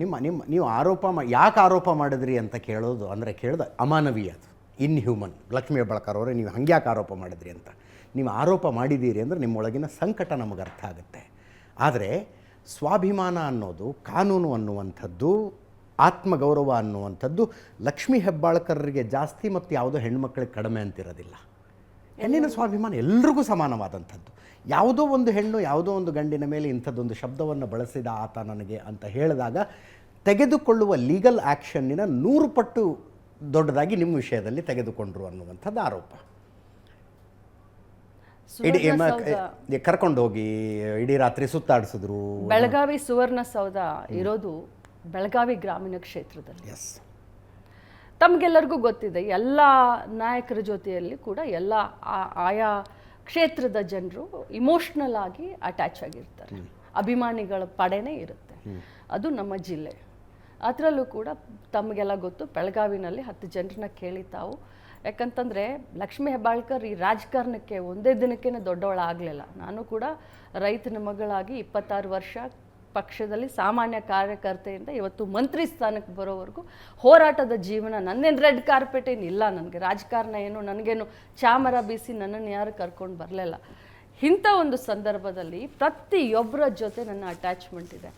ನಿಮ್ಮ ನಿಮ್ಮ, ನೀವು ಆರೋಪ ಮಾ, ಯಾಕೆ ಆರೋಪ ಮಾಡಿದ್ರಿ ಅಂತ ಕೇಳೋದು ಅಂದರೆ ಕೇಳ್ದ ಅಮಾನವೀಯ ಅದು. ಇನ್ಹ್ಯೂಮನ್ ಲಕ್ಷ್ಮೀ ಹೆಬ್ಬಾಳ್ಕರ್ ಅವರೇ, ನೀವು ಹಂಗೆ ಯಾಕೆ ಆರೋಪ ಮಾಡಿದ್ರಿ ಅಂತ. ನೀವು ಆರೋಪ ಮಾಡಿದ್ದೀರಿ ಅಂದರೆ ನಿಮ್ಮೊಳಗಿನ ಸಂಕಟ ನಮಗೆ ಅರ್ಥ ಆಗುತ್ತೆ. ಆದರೆ ಸ್ವಾಭಿಮಾನ ಅನ್ನೋದು, ಕಾನೂನು ಅನ್ನುವಂಥದ್ದು, ಆತ್ಮಗೌರವ ಅನ್ನುವಂಥದ್ದು ಲಕ್ಷ್ಮೀ ಹೆಬ್ಬಾಳ್ಕರ್ರಿಗೆ ಜಾಸ್ತಿ ಮತ್ತು ಯಾವುದೋ ಹೆಣ್ಮಕ್ಳಿಗೆ ಕಡಿಮೆ ಅಂತಿರೋದಿಲ್ಲ. ಹೆಣ್ಣಿನ ಸ್ವಾಭಿಮಾನ ಎಲ್ರಿಗೂ ಸಮಾನವಾದಂಥದ್ದು. ಯಾವುದೋ ಒಂದು ಹೆಣ್ಣು ಯಾವುದೋ ಒಂದು ಗಂಡಿನ ಮೇಲೆ ಇಂಥದ್ದೊಂದು ಶಬ್ದವನ್ನು ಬಳಸಿದ ಆತ ನನಗೆ ಅಂತ ಹೇಳಿದಾಗ ತೆಗೆದುಕೊಳ್ಳುವ ಲೀಗಲ್ ಆ್ಯಕ್ಷನ್ನಿನ ನೂರು ಪಟ್ಟು ದೊಡ್ಡದಾಗಿ ನಿಮ್ಮ ವಿಷಯದಲ್ಲಿ ತೆಗೆದುಕೊಂಡ್ರು ಅನ್ನುವಂಥದ್ದು ಆರೋಪ. ಇಡೀ ಕರ್ಕೊಂಡು ಹೋಗಿ ಇಡೀ ರಾತ್ರಿ ಸುತ್ತಾಡಿಸಿದ್ರು ಬೆಳಗಾವಿ ಸುವರ್ಣಸೌಧ ಇರೋದು ಬೆಳಗಾವಿ ಗ್ರಾಮೀಣ ಕ್ಷೇತ್ರದಲ್ಲಿ. ತಮಗೆಲ್ಲರಿಗೂ ಗೊತ್ತಿದೆ ಎಲ್ಲ ನಾಯಕರ ಜೊತೆಯಲ್ಲಿ ಕೂಡ ಎಲ್ಲ ಆ- ಆಯಾ ಕ್ಷೇತ್ರದ ಜನರು ಇಮೋಷ್ನಲ್ ಆಗಿ ಅಟ್ಯಾಚ್ ಆಗಿರ್ತಾರೆ. ಅಭಿಮಾನಿಗಳ ಪಡೆನೇ ಇರುತ್ತೆ. ಅದು ನಮ್ಮ ಜಿಲ್ಲೆ. ಅದರಲ್ಲೂ ಕೂಡ ತಮಗೆಲ್ಲ ಗೊತ್ತು ಬೆಳಗಾವಿನಲ್ಲಿ ಹತ್ತು ಜನರನ್ನ ಕೇಳಿ ತಾವು. ಯಾಕಂತಂದರೆ ಲಕ್ಷ್ಮೀ ಹೆಬ್ಬಾಳ್ಕರ್ ಈ ರಾಜಕಾರಣಕ್ಕೆ ಒಂದೇ ದಿನಕ್ಕೇನೆ ದೊಡ್ಡವಳಾಗಲಿಲ್ಲ. ನಾನು ಕೂಡ ರೈತನ ಮಗಳಾಗಿ ಇಪ್ಪತ್ತಾರು ವರ್ಷ ಪಕ್ಷದಲ್ಲಿ ಸಾಮಾನ್ಯ ಕಾರ್ಯಕರ್ತೆಯಿಂದ ಇವತ್ತು ಮಂತ್ರಿ ಸ್ಥಾನಕ್ಕೆ ಬರೋವರೆಗೂ ಹೋರಾಟದ ಜೀವನ ನನ್ನೇನು ರೆಡ್ ಕಾರ್ಪೆಟ್ ಏನು ಇಲ್ಲ ನನಗೆ. ರಾಜಕಾರಣ ಏನು, ನನಗೇನು ಚಾಮರ ಬೀಸಿ ನನ್ನನ್ನು ಯಾರು ಕರ್ಕೊಂಡು ಬರಲಿಲ್ಲ. ಇಂಥ ಒಂದು ಸಂದರ್ಭದಲ್ಲಿ ಪ್ರತಿಯೊಬ್ಬರ ಜೊತೆ ನನ್ನ ಅಟ್ಯಾಚ್ಮೆಂಟ್ ಇದೆ.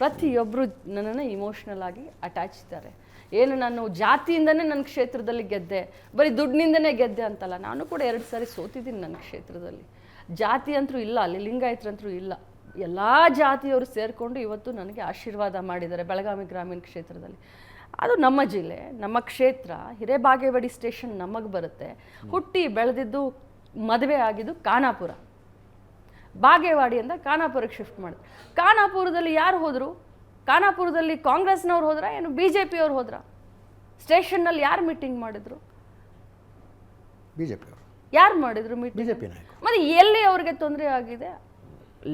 ಪ್ರತಿಯೊಬ್ಬರು ನನ್ನನ್ನು ಇಮೋಷ್ನಲ್ ಆಗಿ ಅಟ್ಯಾಚ್ ಇದ್ದಾರೆ. ಏನು ನಾನು ಜಾತಿಯಿಂದನೇ ನನ್ನ ಕ್ಷೇತ್ರದಲ್ಲಿ ಗೆದ್ದೆ, ಬರೀ ದುಡ್ಡಿನಿಂದನೇ ಗೆದ್ದೆ ಅಂತಲ್ಲ, ನಾನು ಕೂಡ ಎರಡು ಸಾರಿ ಸೋತಿದ್ದೀನಿ ನನ್ನ ಕ್ಷೇತ್ರದಲ್ಲಿ. ಜಾತಿ ಅಂತರೂ ಇಲ್ಲ, ಅಲ್ಲಿ ಲಿಂಗಾಯತರಂತರೂ ಇಲ್ಲ. ಎಲ್ಲ ಜಾತಿಯವರು ಸೇರಿಕೊಂಡು ಇವತ್ತು ನನಗೆ ಆಶೀರ್ವಾದ ಮಾಡಿದ್ದಾರೆ ಬೆಳಗಾವಿ ಗ್ರಾಮೀಣ ಕ್ಷೇತ್ರದಲ್ಲಿ. ಅದು ನಮ್ಮ ಜಿಲ್ಲೆ ನಮ್ಮ ಕ್ಷೇತ್ರ ಹಿರೇಬಾಗೇವಾಡಿ ಸ್ಟೇಷನ್ ನಮಗೆ ಬರುತ್ತೆ. ಹುಟ್ಟಿ ಬೆಳೆದಿದ್ದು ಮದುವೆ ಆಗಿದ್ದು ಖಾನಾಪುರ. ಬಾಗೇವಾಡಿಯಿಂದ ಖಾನಾಪುರಕ್ಕೆ ಶಿಫ್ಟ್ ಮಾಡಿದ್ರು. ಖಾನಾಪುರದಲ್ಲಿ ಯಾರು ಹೋದರು? ಖಾನಾಪುರದಲ್ಲಿ ಕಾಂಗ್ರೆಸ್ನವ್ರು ಹೋದ್ರ ಏನು ಬಿ ಜೆ ಪಿಯವ್ರು ಹೋದ್ರ ಸ್ಟೇಷನ್ನಲ್ಲಿ ಯಾರು ಮೀಟಿಂಗ್ ಮಾಡಿದ್ರು? ಬಿ ಜೆ ಪಿಯವರು ಯಾರು ಮಾಡಿದ್ರು ಮೀಟಿಂಗ್ ಮತ್ತೆ ಎಲ್ಲಿ ಅವ್ರಿಗೆ ತೊಂದರೆ ಆಗಿದೆ?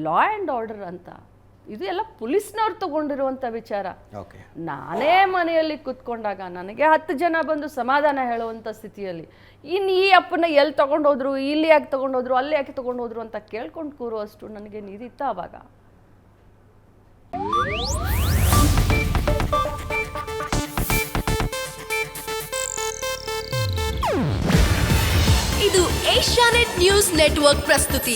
ಲಾ ಆ್ಯಂಡ್ ಆರ್ಡರ್ ಅಂತ. ಇದು ಎಲ್ಲ ಪೊಲೀಸ್ನವ್ರು ತಗೊಂಡಿರುವಂಥ ವಿಚಾರ. ಓಕೆ ನಾನೇ ಮನೆಯಲ್ಲಿ ಕೂತ್ಕೊಂಡಾಗ ನನಗೆ ಹತ್ತು ಜನ ಬಂದು ಸಮಾಧಾನ ಹೇಳುವಂಥ ಸ್ಥಿತಿಯಲ್ಲಿ ಇನ್ನು ಈ ಅಪ್ಪನ ಎಲ್ಲಿ ತಗೊಂಡೋದ್ರು ಇಲ್ಲಿ ಯಾಕೆ ತಗೊಂಡೋದ್ರು ಅಲ್ಲಿ ಯಾಕೆ ತಗೊಂಡೋದ್ರು ಅಂತ ಕೇಳ್ಕೊಂಡು ಕೂರುವಷ್ಟು ನನಗೆ ನೀರಿತ್ತ ಆವಾಗ ಇದು ಏಷ್ಯಾನೆಟ್ ನ್ಯೂಸ್ ನೆಟ್ವರ್ಕ್ ಪ್ರಸ್ತುತಿ.